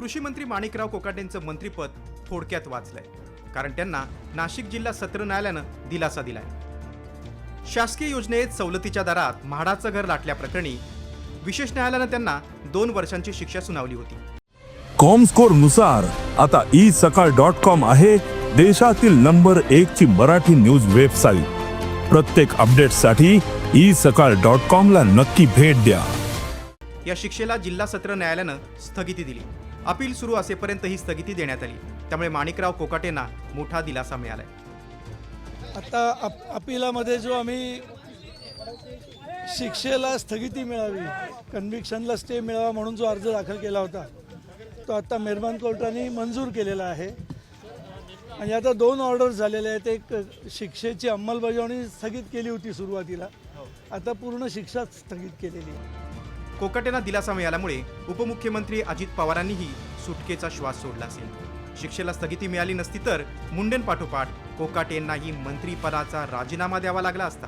कृषी मंत्री माणिकराव कोकाटेंचं मंत्रीपद थोडक्यात वाचलंय. कारण त्यांना नाशिक जिल्हा सत्र न्यायालयानं दिलासा दिलाय. शासकीय योजनेत सवलतीच्या दरात म्हाडाचं घर लाटल्याप्रकरणी विशेष न्यायालयानं त्यांना दोन वर्षांची शिक्षा सुनावली होती. कॉमस्कोरनुसार आता ई सकाळ डॉट कॉम आहे देशातील नंबर एक ची मराठी न्यूज वेबसाईट. प्रत्येक अपडेटसाठी ई सकाळ डॉट कॉम ला नक्की भेट द्या. या शिक्षेला जिल्हा सत्र न्यायालयानं स्थगिती दिली. अपील सुरू असेपर्यंत ही स्थगिती देण्यात आली. त्यामुळे माणिकराव कोकाटेंना मोठा दिलासा मिळालाय. आता अप अपिलामध्ये जो आम्ही शिक्षेला स्थगिती मिळावी कन्व्हिक्शनला स्टे मिळावा म्हणून जो अर्ज दाखल केला होता तो आता मेहरबान कोर्टाने मंजूर केलेला आहे. आणि आता दोन ऑर्डर झालेले आहेत. एक शिक्षेची अंमलबजावणी स्थगित केली होती सुरुवातीला. आता पूर्ण शिक्षा स्थगित केलेली आहे. कोकाटेंना दिलासा मिळाल्यामुळे उपमुख्यमंत्री अजित पवारांनीही सुटकेचा श्वास सोडला असेल. शिक्षेला स्थगिती मिळाली नसती तर मुंडेंपाठोपाठ कोकाटेंनाही मंत्रिपदाचा राजीनामा द्यावा लागला असता.